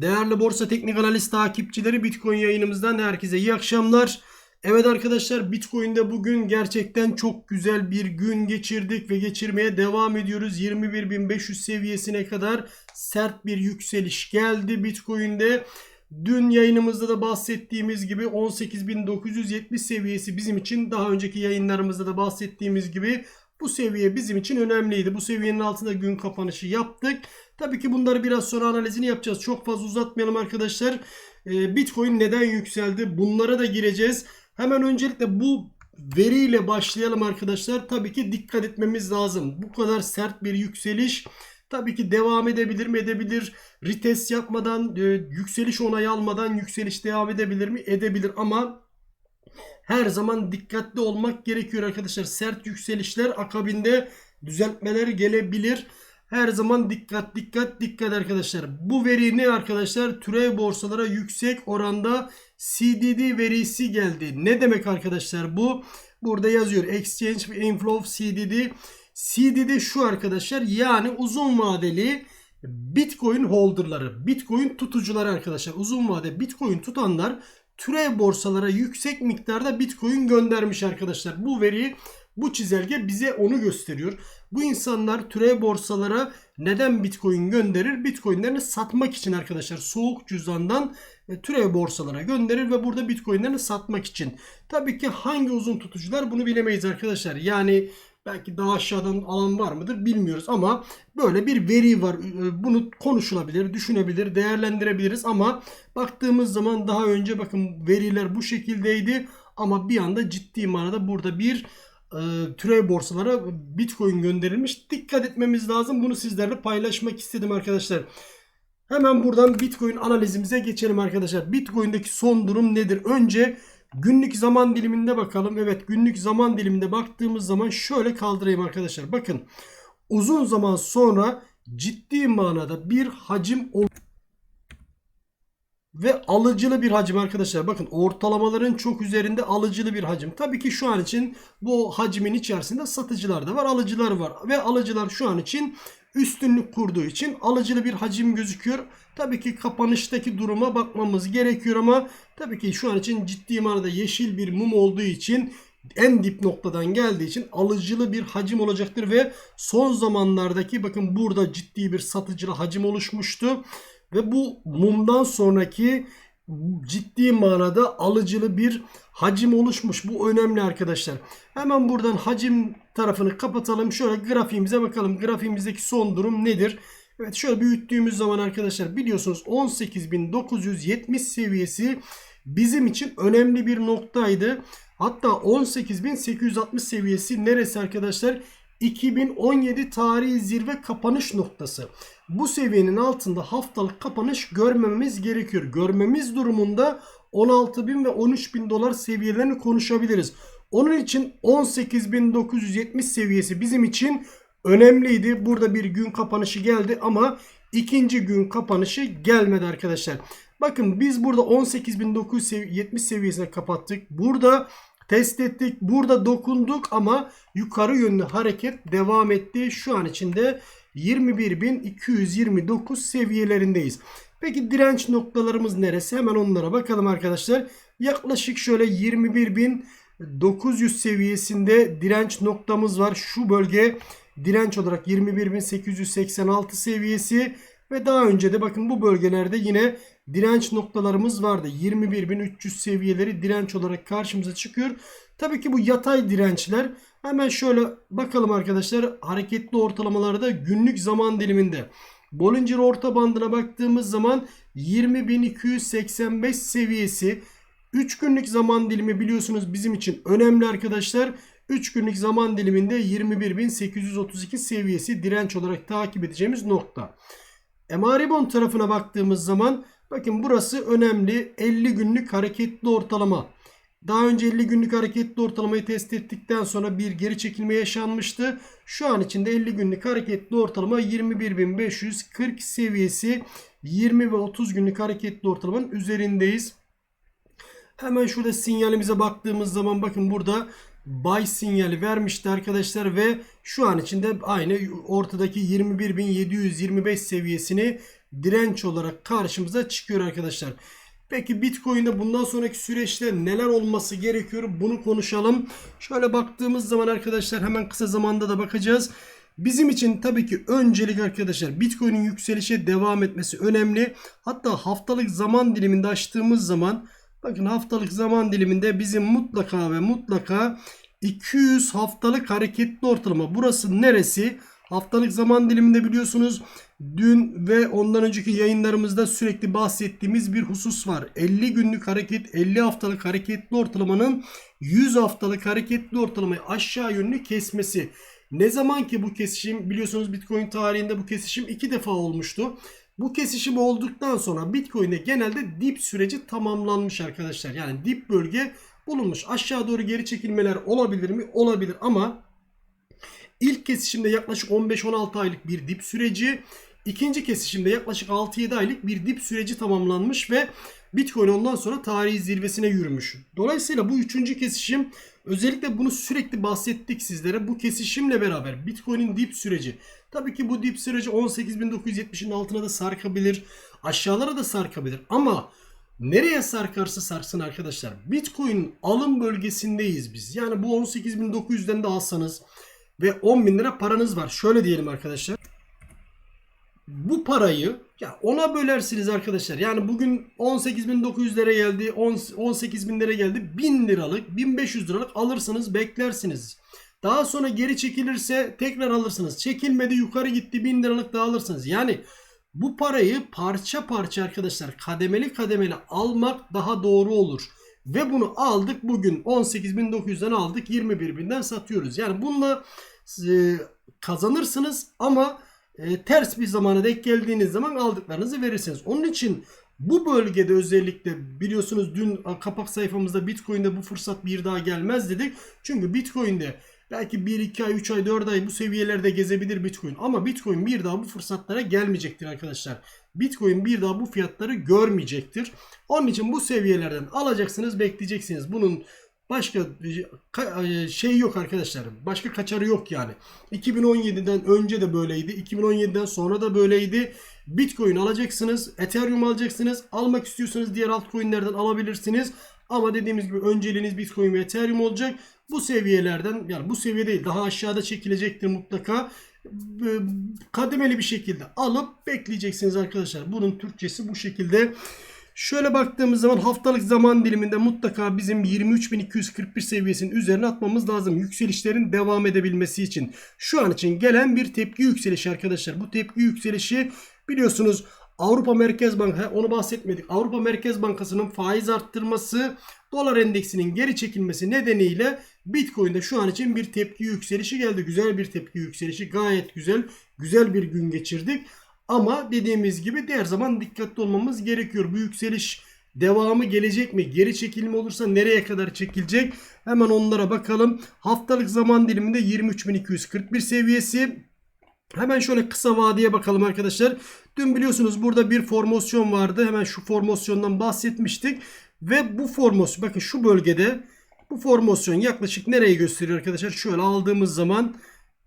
Değerli Borsa Teknik Analiz takipçileri Bitcoin yayınımızdan herkese iyi akşamlar. Evet arkadaşlar Bitcoin'de bugün gerçekten çok güzel bir gün geçirdik ve geçirmeye devam ediyoruz. 21.500 seviyesine kadar sert bir yükseliş geldi Bitcoin'de. Dün yayınımızda da bahsettiğimiz gibi 18.970 seviyesi bizim için daha önceki yayınlarımızda da bahsettiğimiz gibi bu seviye bizim için önemliydi. Bu seviyenin altında gün kapanışı yaptık. Tabii ki bunları biraz sonra analizini yapacağız. Çok fazla uzatmayalım arkadaşlar. Ee, Bitcoin neden yükseldi? Bunlara da gireceğiz. Hemen öncelikle bu veriyle başlayalım arkadaşlar. Tabii ki dikkat etmemiz lazım. Bu kadar sert bir yükseliş tabii ki devam edebilir mi? Edebilir. Retest yapmadan, e, yükseliş onayı almadan yükseliş devam edebilir mi? Edebilir ama her zaman dikkatli olmak gerekiyor arkadaşlar. Sert yükselişler akabinde düzeltmeler gelebilir. Her zaman dikkat dikkat dikkat arkadaşlar. Bu veri ne arkadaşlar? Türev borsalara yüksek oranda CDD verisi geldi. Ne demek arkadaşlar bu? Burada yazıyor. Exchange Inflow CDD. CDD şu arkadaşlar yani uzun vadeli Bitcoin holderları, Bitcoin tutucuları arkadaşlar. Uzun vade Bitcoin tutanlar türev borsalara yüksek miktarda Bitcoin göndermiş arkadaşlar. Bu veri bu çizelge bize onu gösteriyor. Bu insanlar türev borsalara neden Bitcoin gönderir? Bitcoinlerini satmak için arkadaşlar. Soğuk cüzdandan e, türev borsalara gönderir ve burada Bitcoinlerini satmak için. Tabii ki hangi uzun tutucular bunu bilemeyiz arkadaşlar. Yani belki daha aşağıdan alan var mıdır bilmiyoruz ama böyle bir veri var. E, Bunu konuşulabilir, düşünebilir, değerlendirebiliriz ama baktığımız zaman daha önce bakın veriler bu şekildeydi ama bir anda ciddi manada burada bir e, türev borsalara Bitcoin gönderilmiş. Dikkat etmemiz lazım. Bunu sizlerle paylaşmak istedim arkadaşlar. Hemen buradan Bitcoin analizimize geçelim arkadaşlar. Bitcoin'deki son durum nedir? Önce günlük zaman diliminde bakalım. Evet günlük zaman diliminde baktığımız zaman şöyle kaldırayım arkadaşlar. Bakın uzun zaman sonra ciddi manada bir hacim ol- ve alıcılı bir hacim arkadaşlar. Bakın ortalamaların çok üzerinde alıcılı bir hacim. Tabii ki şu an için bu hacmin içerisinde satıcılar da var, alıcılar var. Ve alıcılar şu an için üstünlük kurduğu için alıcılı bir hacim gözüküyor. Tabii ki kapanıştaki duruma bakmamız gerekiyor ama tabii ki şu an için ciddi manada yeşil bir mum olduğu için en dip noktadan geldiği için alıcılı bir hacim olacaktır ve son zamanlardaki bakın burada ciddi bir satıcılı hacim oluşmuştu. Ve bu mumdan sonraki ciddi manada alıcılı bir hacim oluşmuş. Bu önemli arkadaşlar. Hemen buradan hacim tarafını kapatalım. Şöyle grafiğimize bakalım. Grafiğimizdeki son durum nedir? Evet şöyle büyüttüğümüz zaman arkadaşlar biliyorsunuz 18.970 seviyesi bizim için önemli bir noktaydı. Hatta 18.860 seviyesi neresi arkadaşlar? 2017 tarihi zirve kapanış noktası. Bu seviyenin altında haftalık kapanış görmememiz gerekiyor. Görmemiz durumunda 16.000 ve 13.000 dolar seviyelerini konuşabiliriz. Onun için 18.970 seviyesi bizim için önemliydi. Burada bir gün kapanışı geldi ama ikinci gün kapanışı gelmedi arkadaşlar. Bakın biz burada 18.970 seviyesine kapattık. Burada test ettik. Burada dokunduk ama yukarı yönlü hareket devam etti. Şu an içinde 21.229 seviyelerindeyiz. Peki direnç noktalarımız neresi? Hemen onlara bakalım arkadaşlar. Yaklaşık şöyle 21.900 seviyesinde direnç noktamız var. Şu bölge direnç olarak 21.886 seviyesi ve daha önce de bakın bu bölgelerde yine direnç noktalarımız vardı. 21.300 seviyeleri direnç olarak karşımıza çıkıyor. Tabii ki bu yatay dirençler hemen şöyle bakalım arkadaşlar hareketli ortalamalarda günlük zaman diliminde. Bollinger orta bandına baktığımız zaman 20.285 seviyesi 3 günlük zaman dilimi biliyorsunuz bizim için önemli arkadaşlar. 3 günlük zaman diliminde 21.832 seviyesi direnç olarak takip edeceğimiz nokta. Emaribon tarafına baktığımız zaman bakın burası önemli 50 günlük hareketli ortalama. Daha önce 50 günlük hareketli ortalamayı test ettikten sonra bir geri çekilme yaşanmıştı. Şu an içinde 50 günlük hareketli ortalama 21.540 seviyesi 20 ve 30 günlük hareketli ortalamanın üzerindeyiz. Hemen şurada sinyalimize baktığımız zaman bakın burada buy sinyali vermişti arkadaşlar ve şu an içinde aynı ortadaki 21.725 seviyesini direnç olarak karşımıza çıkıyor arkadaşlar. Peki Bitcoin'de bundan sonraki süreçte neler olması gerekiyor bunu konuşalım. Şöyle baktığımız zaman arkadaşlar hemen kısa zamanda da bakacağız. Bizim için tabii ki öncelik arkadaşlar Bitcoin'in yükselişe devam etmesi önemli. Hatta haftalık zaman diliminde açtığımız zaman bakın haftalık zaman diliminde bizim mutlaka ve mutlaka 200 haftalık hareketli ortalama. Burası neresi? Haftalık zaman diliminde biliyorsunuz dün ve ondan önceki yayınlarımızda sürekli bahsettiğimiz bir husus var. 50 günlük hareket 50 haftalık hareketli ortalamanın 100 haftalık hareketli ortalamayı aşağı yönlü kesmesi. Ne zaman ki bu kesişim biliyorsunuz Bitcoin tarihinde bu kesişim iki defa olmuştu. Bu kesişim olduktan sonra Bitcoin'de genelde dip süreci tamamlanmış arkadaşlar. Yani dip bölge bulunmuş. Aşağı doğru geri çekilmeler olabilir mi? Olabilir ama ilk kesişimde yaklaşık 15-16 aylık bir dip süreci, ikinci kesişimde yaklaşık 6-7 aylık bir dip süreci tamamlanmış ve Bitcoin ondan sonra tarihi zirvesine yürümüş. Dolayısıyla bu üçüncü kesişim özellikle bunu sürekli bahsettik sizlere. Bu kesişimle beraber Bitcoin'in dip süreci. Tabii ki bu dip süreci 18.970'in altına da sarkabilir. Aşağılara da sarkabilir. Ama nereye sarkarsa sarsın arkadaşlar. Bitcoin alım bölgesindeyiz biz. Yani bu 18.900'den de alsanız ve 10.000 lira paranız var. Şöyle diyelim arkadaşlar bu parayı ya ona bölersiniz arkadaşlar. Yani bugün 18.900 lira geldi, 18.000 lira geldi. 1000 liralık, 1500 liralık alırsınız, beklersiniz. Daha sonra geri çekilirse tekrar alırsınız. Çekilmedi yukarı gitti 1000 liralık daha alırsınız. Yani bu parayı parça parça arkadaşlar kademeli kademeli almak daha doğru olur. Ve bunu aldık bugün 18.900'den aldık 21.000'den satıyoruz. Yani bununla e, kazanırsınız ama e, ters bir zamana denk geldiğiniz zaman aldıklarınızı verirsiniz. Onun için bu bölgede özellikle biliyorsunuz dün kapak sayfamızda Bitcoin'de bu fırsat bir daha gelmez dedik. Çünkü Bitcoin'de belki 1, 2 ay, 3 ay, 4 ay bu seviyelerde gezebilir Bitcoin. Ama Bitcoin bir daha bu fırsatlara gelmeyecektir arkadaşlar. Bitcoin bir daha bu fiyatları görmeyecektir. Onun için bu seviyelerden alacaksınız, bekleyeceksiniz. Bunun Başka e, şey yok arkadaşlar. Başka kaçarı yok yani. 2017'den önce de böyleydi. 2017'den sonra da böyleydi. Bitcoin alacaksınız. Ethereum alacaksınız. Almak istiyorsanız diğer altcoin'lerden alabilirsiniz. Ama dediğimiz gibi önceliğiniz Bitcoin ve Ethereum olacak. Bu seviyelerden yani bu seviye değil daha aşağıda çekilecektir mutlaka. E, kademeli bir şekilde alıp bekleyeceksiniz arkadaşlar. Bunun Türkçesi bu şekilde. Şöyle baktığımız zaman haftalık zaman diliminde mutlaka bizim 23.241 seviyesinin üzerine atmamız lazım. Yükselişlerin devam edebilmesi için. Şu an için gelen bir tepki yükselişi arkadaşlar. Bu tepki yükselişi biliyorsunuz Avrupa Merkez Bankası onu bahsetmedik. Avrupa Merkez Bankası'nın faiz arttırması, dolar endeksinin geri çekilmesi nedeniyle Bitcoin'de şu an için bir tepki yükselişi geldi. Güzel bir tepki yükselişi. Gayet güzel. Güzel bir gün geçirdik. Ama dediğimiz gibi diğer zaman dikkatli olmamız gerekiyor. Bu yükseliş devamı gelecek mi? Geri çekilme olursa nereye kadar çekilecek? Hemen onlara bakalım. Haftalık zaman diliminde 23.241 seviyesi. Hemen şöyle kısa vadeye bakalım arkadaşlar. Dün biliyorsunuz burada bir formasyon vardı. Hemen şu formasyondan bahsetmiştik. Ve bu formasyon bakın şu bölgede bu formasyon yaklaşık nereye gösteriyor arkadaşlar? Şöyle aldığımız zaman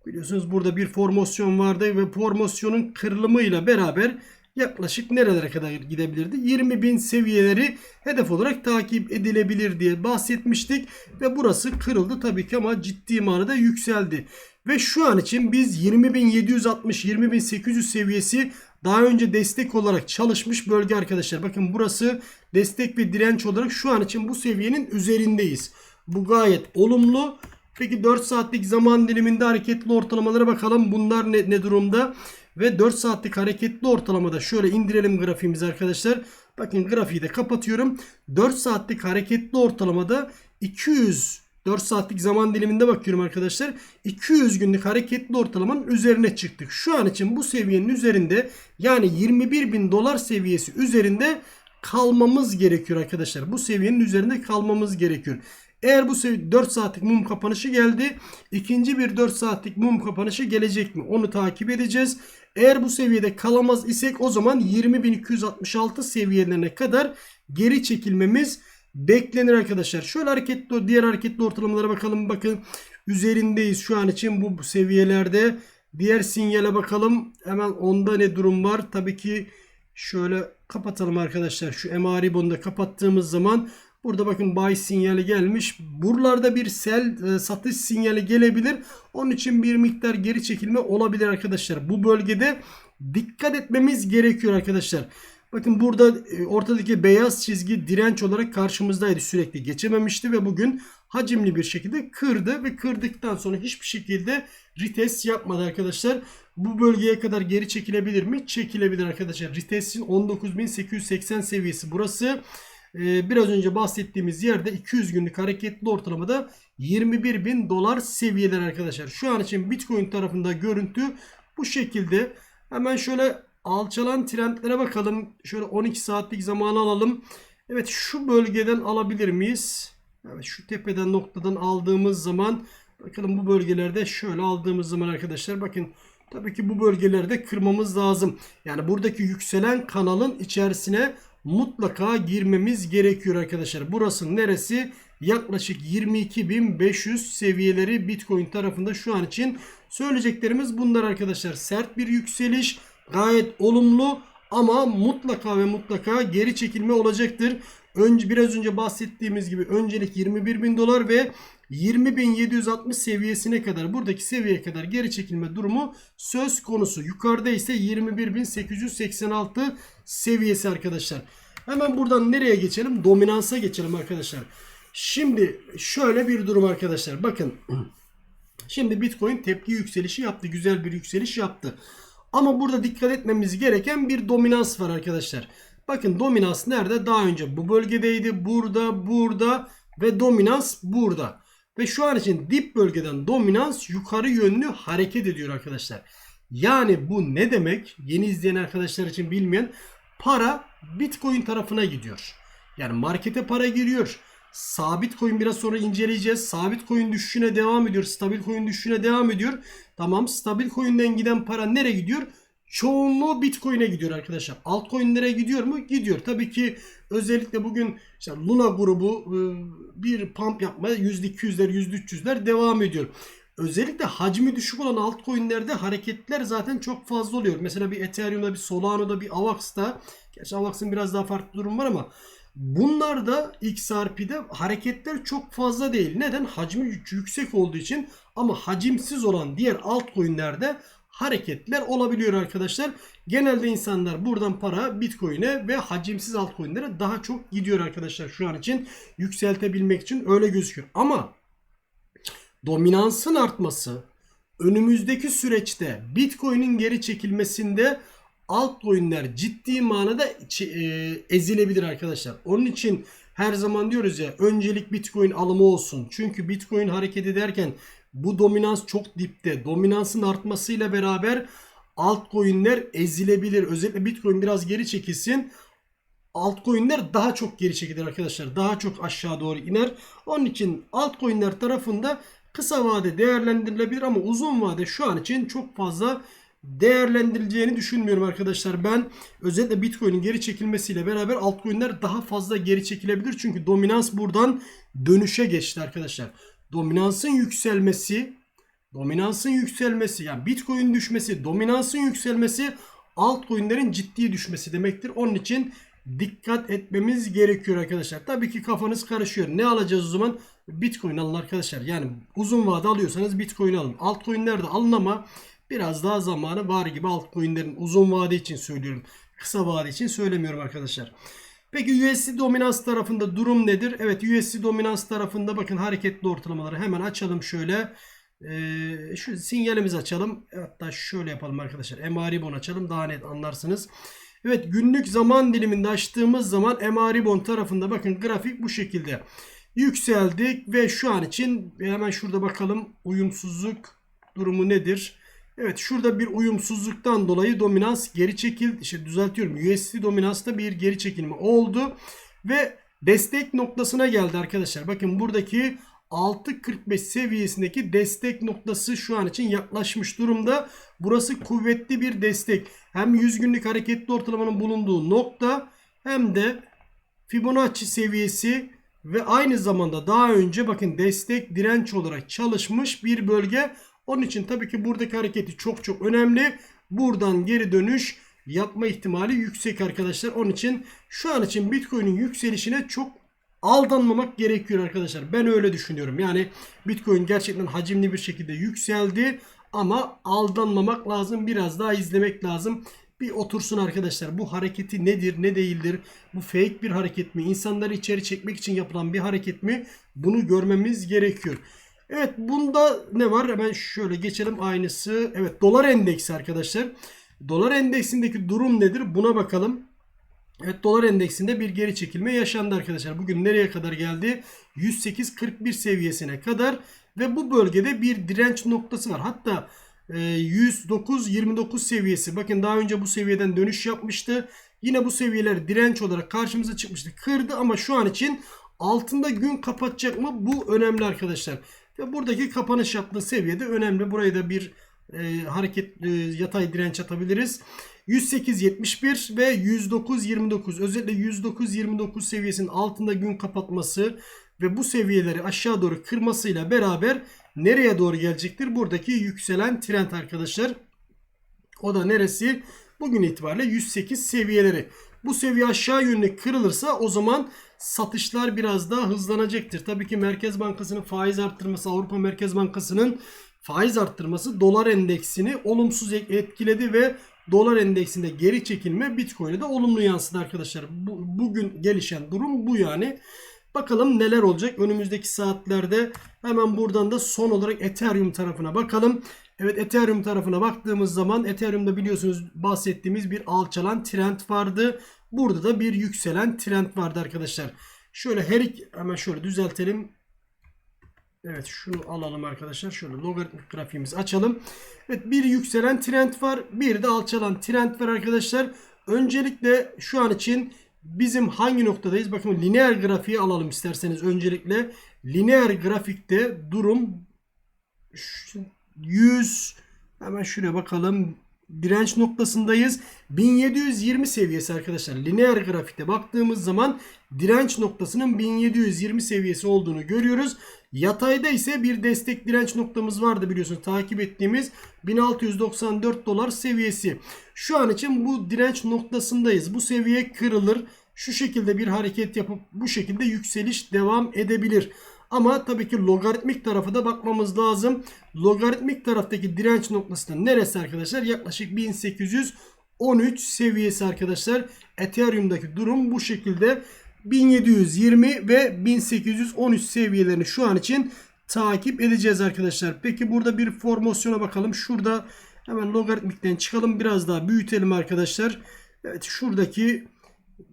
Biliyorsunuz burada bir formasyon vardı ve formasyonun kırılımıyla beraber yaklaşık nerelere kadar gidebilirdi? 20 bin seviyeleri hedef olarak takip edilebilir diye bahsetmiştik. Ve burası kırıldı tabii ki ama ciddi manada yükseldi. Ve şu an için biz 20.760-20.800 seviyesi daha önce destek olarak çalışmış bölge arkadaşlar. Bakın burası destek ve direnç olarak şu an için bu seviyenin üzerindeyiz. Bu gayet olumlu. Peki 4 saatlik zaman diliminde hareketli ortalamalara bakalım. Bunlar ne, ne durumda? Ve 4 saatlik hareketli ortalamada şöyle indirelim grafiğimizi arkadaşlar. Bakın grafiği de kapatıyorum. 4 saatlik hareketli ortalamada 200 4 saatlik zaman diliminde bakıyorum arkadaşlar. 200 günlük hareketli ortalamanın üzerine çıktık. Şu an için bu seviyenin üzerinde yani 21 bin dolar seviyesi üzerinde kalmamız gerekiyor arkadaşlar. Bu seviyenin üzerinde kalmamız gerekiyor. Eğer bu 4 saatlik mum kapanışı geldi. ikinci bir 4 saatlik mum kapanışı gelecek mi? Onu takip edeceğiz. Eğer bu seviyede kalamaz isek o zaman 20.266 seviyelerine kadar geri çekilmemiz beklenir arkadaşlar. Şöyle hareketli diğer hareketli ortalamalara bakalım. Bakın üzerindeyiz şu an için bu seviyelerde. Diğer sinyale bakalım. Hemen onda ne durum var? Tabii ki Şöyle kapatalım arkadaşlar. Şu MA ribbon'u da kapattığımız zaman burada bakın buy sinyali gelmiş. Buralarda bir sell e, satış sinyali gelebilir. Onun için bir miktar geri çekilme olabilir arkadaşlar. Bu bölgede dikkat etmemiz gerekiyor arkadaşlar. Bakın burada e, ortadaki beyaz çizgi direnç olarak karşımızdaydı. Sürekli geçememişti ve bugün hacimli bir şekilde kırdı ve kırdıktan sonra hiçbir şekilde retest yapmadı arkadaşlar. Bu bölgeye kadar geri çekilebilir mi? Çekilebilir arkadaşlar. Retest'in 19.880 seviyesi burası. Ee, biraz önce bahsettiğimiz yerde 200 günlük hareketli ortalamada 21 bin dolar seviyeler arkadaşlar. Şu an için Bitcoin tarafında görüntü bu şekilde. Hemen şöyle alçalan trendlere bakalım. Şöyle 12 saatlik zamanı alalım. Evet şu bölgeden alabilir miyiz? Evet şu tepeden noktadan aldığımız zaman bakalım bu bölgelerde şöyle aldığımız zaman arkadaşlar bakın tabii ki bu bölgelerde kırmamız lazım. Yani buradaki yükselen kanalın içerisine mutlaka girmemiz gerekiyor arkadaşlar. Burası neresi? Yaklaşık 22.500 seviyeleri Bitcoin tarafında şu an için söyleyeceklerimiz bunlar arkadaşlar. Sert bir yükseliş gayet olumlu ama mutlaka ve mutlaka geri çekilme olacaktır. Önce biraz önce bahsettiğimiz gibi öncelik 21 bin dolar ve 20.760 seviyesine kadar buradaki seviyeye kadar geri çekilme durumu söz konusu. Yukarıda ise 21.886 seviyesi arkadaşlar. Hemen buradan nereye geçelim? Dominansa geçelim arkadaşlar. Şimdi şöyle bir durum arkadaşlar. Bakın. Şimdi Bitcoin tepki yükselişi yaptı. Güzel bir yükseliş yaptı. Ama burada dikkat etmemiz gereken bir dominans var arkadaşlar. Bakın dominans nerede? Daha önce bu bölgedeydi. Burada, burada ve dominans burada. Ve şu an için dip bölgeden dominans yukarı yönlü hareket ediyor arkadaşlar. Yani bu ne demek? Yeni izleyen arkadaşlar için bilmeyen para Bitcoin tarafına gidiyor. Yani markete para giriyor. Sabit coin biraz sonra inceleyeceğiz. Sabit coin düşüşüne devam ediyor. Stabil coin düşüşüne devam ediyor. Tamam stabil coin'den giden para nereye gidiyor? Çoğunluğu Bitcoin'e gidiyor arkadaşlar. Altcoin'lere gidiyor mu? Gidiyor. Tabii ki özellikle bugün işte Luna grubu e, bir pump yapmaya %200'ler %300'ler devam ediyor. Özellikle hacmi düşük olan altcoin'lerde hareketler zaten çok fazla oluyor. Mesela bir Ethereum'da, bir Solano'da, bir Avax'ta. Gerçi Avax'ın biraz daha farklı durum var ama Bunlarda XRP'de hareketler çok fazla değil. Neden? Hacmi yüksek olduğu için ama hacimsiz olan diğer altcoin'lerde hareketler olabiliyor arkadaşlar. Genelde insanlar buradan para Bitcoin'e ve hacimsiz altcoin'lere daha çok gidiyor arkadaşlar şu an için. Yükseltebilmek için öyle gözüküyor. Ama dominansın artması önümüzdeki süreçte Bitcoin'in geri çekilmesinde altcoin'ler ciddi manada e, ezilebilir arkadaşlar. Onun için her zaman diyoruz ya öncelik Bitcoin alımı olsun. Çünkü Bitcoin hareket ederken bu dominans çok dipte. Dominansın artmasıyla beraber altcoin'ler ezilebilir. Özellikle Bitcoin biraz geri çekilsin. Altcoin'ler daha çok geri çekilir arkadaşlar. Daha çok aşağı doğru iner. Onun için altcoin'ler tarafında kısa vade değerlendirilebilir ama uzun vade şu an için çok fazla değerlendirileceğini düşünmüyorum arkadaşlar. Ben özellikle Bitcoin'in geri çekilmesiyle beraber altcoin'ler daha fazla geri çekilebilir. Çünkü dominans buradan dönüşe geçti arkadaşlar. Dominansın yükselmesi, dominansın yükselmesi yani Bitcoin düşmesi, dominansın yükselmesi altcoin'lerin ciddi düşmesi demektir. Onun için dikkat etmemiz gerekiyor arkadaşlar. Tabii ki kafanız karışıyor. Ne alacağız o zaman? Bitcoin alın arkadaşlar. Yani uzun vade alıyorsanız Bitcoin alın. Altcoin'ler de alın ama biraz daha zamanı var gibi altcoin'lerin uzun vade için söylüyorum. Kısa vade için söylemiyorum arkadaşlar. Peki USD dominans tarafında durum nedir? Evet USD dominans tarafında bakın hareketli ortalamaları hemen açalım şöyle. Ee, şu sinyalimizi açalım. Hatta şöyle yapalım arkadaşlar. Ribbon açalım daha net anlarsınız. Evet günlük zaman diliminde açtığımız zaman MA Ribbon tarafında bakın grafik bu şekilde. Yükseldik ve şu an için hemen şurada bakalım uyumsuzluk durumu nedir? Evet şurada bir uyumsuzluktan dolayı dominans geri çekildi. İşte düzeltiyorum. USD dominansta bir geri çekilme oldu. Ve destek noktasına geldi arkadaşlar. Bakın buradaki 6.45 seviyesindeki destek noktası şu an için yaklaşmış durumda. Burası kuvvetli bir destek. Hem 100 günlük hareketli ortalamanın bulunduğu nokta hem de Fibonacci seviyesi ve aynı zamanda daha önce bakın destek direnç olarak çalışmış bir bölge. Onun için tabii ki buradaki hareketi çok çok önemli. Buradan geri dönüş yapma ihtimali yüksek arkadaşlar. Onun için şu an için Bitcoin'in yükselişine çok aldanmamak gerekiyor arkadaşlar. Ben öyle düşünüyorum. Yani Bitcoin gerçekten hacimli bir şekilde yükseldi ama aldanmamak lazım. Biraz daha izlemek lazım. Bir otursun arkadaşlar. Bu hareketi nedir, ne değildir? Bu fake bir hareket mi? İnsanları içeri çekmek için yapılan bir hareket mi? Bunu görmemiz gerekiyor. Evet bunda ne var? Hemen şöyle geçelim aynısı. Evet dolar endeksi arkadaşlar. Dolar endeksindeki durum nedir? Buna bakalım. Evet dolar endeksinde bir geri çekilme yaşandı arkadaşlar. Bugün nereye kadar geldi? 108.41 seviyesine kadar ve bu bölgede bir direnç noktası var. Hatta e, 109.29 seviyesi. Bakın daha önce bu seviyeden dönüş yapmıştı. Yine bu seviyeler direnç olarak karşımıza çıkmıştı. Kırdı ama şu an için altında gün kapatacak mı? Bu önemli arkadaşlar. Ve buradaki kapanış yaptığı seviyede önemli. Burayı da bir e, hareket e, yatay direnç atabiliriz. 108.71 ve 109.29 özellikle 109.29 seviyesinin altında gün kapatması ve bu seviyeleri aşağı doğru kırmasıyla beraber nereye doğru gelecektir? Buradaki yükselen trend arkadaşlar. O da neresi? Bugün itibariyle 108 seviyeleri. Bu seviye aşağı yönlü kırılırsa o zaman satışlar biraz daha hızlanacaktır. Tabii ki Merkez Bankası'nın faiz arttırması, Avrupa Merkez Bankası'nın faiz arttırması dolar endeksini olumsuz etkiledi ve dolar endeksinde geri çekilme Bitcoin'e de olumlu yansıdı arkadaşlar. Bu, bugün gelişen durum bu yani. Bakalım neler olacak önümüzdeki saatlerde. Hemen buradan da son olarak Ethereum tarafına bakalım. Evet Ethereum tarafına baktığımız zaman Ethereum'da biliyorsunuz bahsettiğimiz bir alçalan trend vardı. Burada da bir yükselen trend vardı arkadaşlar. Şöyle her iki, hemen şöyle düzeltelim. Evet şunu alalım arkadaşlar. Şöyle logaritmik grafiğimizi açalım. Evet bir yükselen trend var. Bir de alçalan trend var arkadaşlar. Öncelikle şu an için bizim hangi noktadayız? Bakın lineer grafiği alalım isterseniz öncelikle. Lineer grafikte durum 100 hemen şuraya bakalım. Direnç noktasındayız. 1720 seviyesi arkadaşlar. Lineer grafikte baktığımız zaman direnç noktasının 1720 seviyesi olduğunu görüyoruz. Yatayda ise bir destek direnç noktamız vardı biliyorsunuz takip ettiğimiz 1694 dolar seviyesi. Şu an için bu direnç noktasındayız. Bu seviye kırılır. Şu şekilde bir hareket yapıp bu şekilde yükseliş devam edebilir. Ama tabii ki logaritmik tarafı da bakmamız lazım. Logaritmik taraftaki direnç noktası da neresi arkadaşlar? Yaklaşık 1813 seviyesi arkadaşlar. Ethereum'daki durum bu şekilde. 1720 ve 1813 seviyelerini şu an için takip edeceğiz arkadaşlar. Peki burada bir formasyona bakalım. Şurada hemen logaritmikten çıkalım. Biraz daha büyütelim arkadaşlar. Evet şuradaki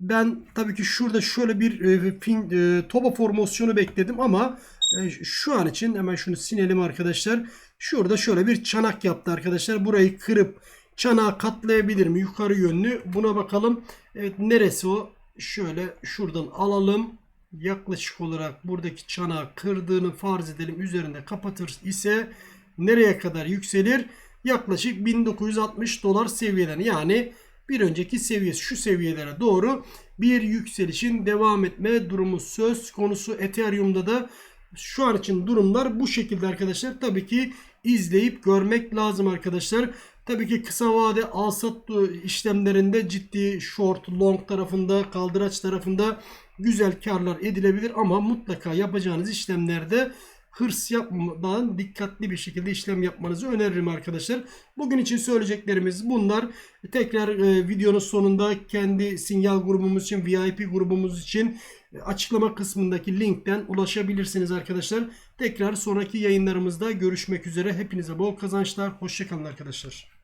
ben tabii ki şurada şöyle bir e, fin, e, toba formasyonu bekledim ama e, şu an için hemen şunu silelim arkadaşlar. Şurada şöyle bir çanak yaptı arkadaşlar. Burayı kırıp çanağı katlayabilir mi? Yukarı yönlü. Buna bakalım. Evet neresi o? Şöyle şuradan alalım. Yaklaşık olarak buradaki çanağı kırdığını farz edelim. Üzerinde kapatır ise nereye kadar yükselir? Yaklaşık 1960 dolar seviyeden yani bir önceki seviyesi şu seviyelere doğru bir yükselişin devam etme durumu söz konusu. Ethereum'da da şu an için durumlar bu şekilde arkadaşlar. Tabii ki izleyip görmek lazım arkadaşlar. Tabii ki kısa vade alsat işlemlerinde ciddi short long tarafında kaldıraç tarafında güzel karlar edilebilir ama mutlaka yapacağınız işlemlerde hırs yapmadan dikkatli bir şekilde işlem yapmanızı öneririm arkadaşlar. Bugün için söyleyeceklerimiz bunlar. Tekrar e, videonun sonunda kendi sinyal grubumuz için VIP grubumuz için e, açıklama kısmındaki linkten ulaşabilirsiniz arkadaşlar. Tekrar sonraki yayınlarımızda görüşmek üzere. Hepinize bol kazançlar. Hoşçakalın arkadaşlar.